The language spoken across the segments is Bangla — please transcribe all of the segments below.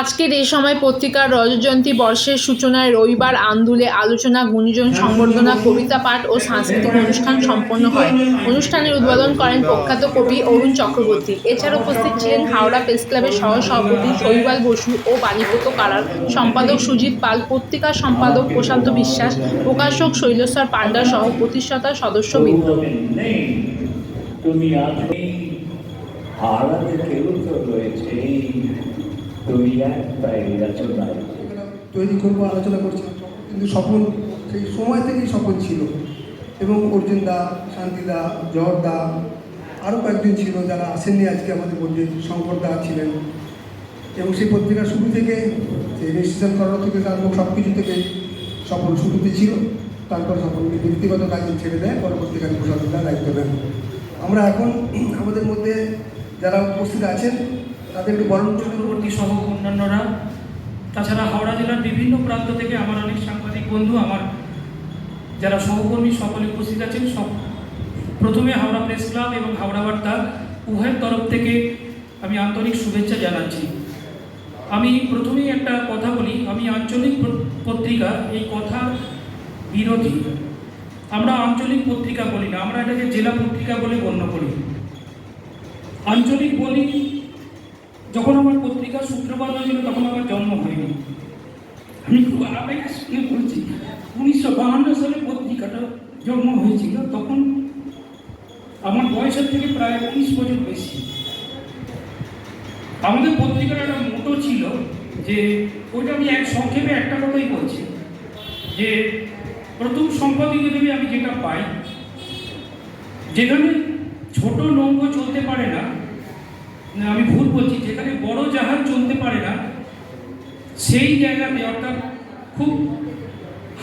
আজকের এই সময় পত্রিকার রজতজয়ন্তী বর্ষের সূচনায় রবিবার আন্দুলে আলোচনা, গুণীজন সংবর্ধনা, কবিতা পাঠ ও সাংস্কৃতিক অনুষ্ঠান সম্পন্ন হয়। অনুষ্ঠানের উদ্বোধন করেন প্রখ্যাত কবি অরুণ চক্রবর্তী। এছাড়া উপস্থিত ছিলেন হাওড়া প্রেস ক্লাবের সহ সভাপতি শৈবাল বসু ও বাণীপত কারার সম্পাদক সুজিত পাল পত্রিকার সম্পাদক প্রশান্ত বিশ্বাস, প্রকাশক শৈলেশ্বর পান্ডা সহ প্রতিষ্ঠাতা সদস্যবৃন্দ। তুমি আছো হারাতে কেউ তো রয়েছে একটাই রচনায় তৈরি করব, আলোচনা করছিলাম কিন্তু স্বপন সেই সময় থেকেই স্বপন ছিল। এবং অর্জুন দা শান্তিদা জহর দা, আরও কয়েকজন ছিল যারা আসেননি আজকে আমাদের মধ্যে, শঙ্কর দা ছিলেন। এবং সেই পত্রিকা শুরু থেকে রেজিস্ট্রেশন করানো থেকে তারপর সব কিছু থেকে স্বপন শুরুতে ছিল। তারপর স্বপনকে ব্যক্তিগত কাজে ছেড়ে দেয়, পরবর্তীকালে প্রশাসনটা দায়িত্ব নেন আমরা এখন আমাদের মধ্যে যারা উপস্থিত আছেন তাদের একটু বরণ করে চক্রবর্তী সহ অন্যান্যরা। তাছাড়া হাওড়া জেলার বিভিন্ন প্রান্ত থেকে আমার অনেক সাংবাদিক বন্ধু, আমার যারা সহকর্মী সকলে উপস্থিত আছেন। সব প্রথমে হাওড়া প্রেস ক্লাব এবং হাওড়া বার্তা উভয়ের তরফ থেকে আমি আন্তরিক শুভেচ্ছা জানাচ্ছি। আমি প্রথমেই একটা কথা বলি, আমি আঞ্চলিক পত্রিকা, এই কথা বিরোধী। আমরা আঞ্চলিক পত্রিকা বলি না, আমরা এটাকে জেলা পত্রিকা বলে গণ্য করি। আঞ্চলিক বলি যখন আমার পত্রিকা সূত্রপাত হয়েছিল, তখন আমার জন্ম হয়নি। আমি খুব আবেগের সঙ্গে বলছি উনিশশো বাহান্ন সালে পত্রিকাটা জন্ম হয়েছিল, তখন আমার বয়সের থেকে প্রায় উনিশ বছর বেশি। আমাদের পত্রিকার একটা মোটো ছিল যে, ওইটা আমি এক সংক্ষেপে একটা কথাই বলছি, যে প্রথম সম্পাদকীয় দেবে আমি যেটা পাই, যেখানে ছোট নৌকো চলতে পারে না না, আমি ভুল বলছি যেখানে বড় জাহাজ চলতে পারে না সেই জায়গাতে অর্থাৎ খুব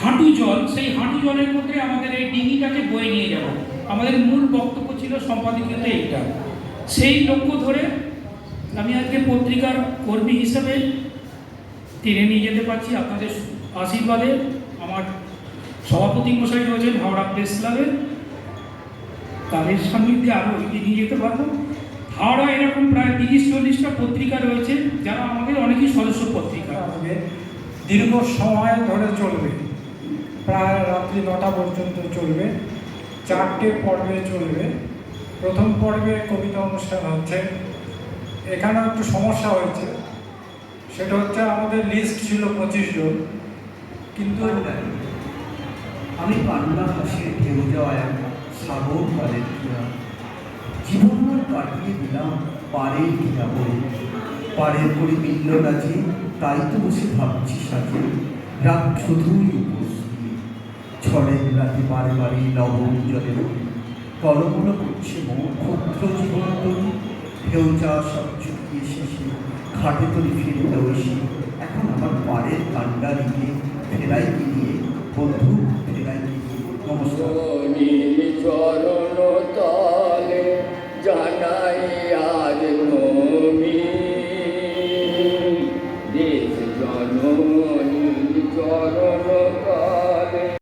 হাঁটু জল সেই হাঁটু জলের মধ্যে আমাদের এই ডিঙিটাকে বয়ে নিয়ে যাব। আমাদের মূল বক্তব্য ছিল সম্পাদকীয়তে এইটা। সেই লক্ষ্য ধরে আমি আজকে পত্রিকার কর্মী হিসেবে টেনে নিয়ে যেতে পারছি। আপনাদের আশীর্বাদে আমার সভাপতি মশাই রয়েছেন হাওড়া প্রেস ক্লাবের। তাদের সান্নিধ্যে আরও এগিয়ে নিয়ে যেতে পারব হাওড়া এরকম প্রায় তিরিশ চল্লিশটা পত্রিকা রয়েছে যারা আমাদের অনেকই সদস্য পত্রিকা। আসবে দীর্ঘ সময় ধরে চলবে। প্রায় রাত্রি নটা পর্যন্ত চলবে। চারটে পর্বে চলবে। প্রথম পর্বে কবিতা অনুষ্ঠান হচ্ছে। এখানেও একটু সমস্যা হয়েছে। সেটা হচ্ছে আমাদের লিস্ট ছিল পঁচিশ জন। কিন্তু আমি কান্না হাসে ঢেউ যাওয়া সাগর পারের ঘিরা জীবন কাটিয়ে দিলাম পারের ঘিরা বই পারের করে মিলল না যে, তাই তো বসে ভাবছি সাথে। রাত শুধুই উপস্থিত ঝড়ের রাতে বারে বারে নবম জলে কলমলো করছে মন, ক্ষুদ্র জীবন তরু। ঢেউ যাওয়া সব চুকিয়ে শেষে, খাটে তরি ফিরতে বসে এখন আমার পাড়ের কান্ডারিকে ফেরাই গিয়ে বন্ধু ফেরাই গিয়ে নমস্কার। চরণ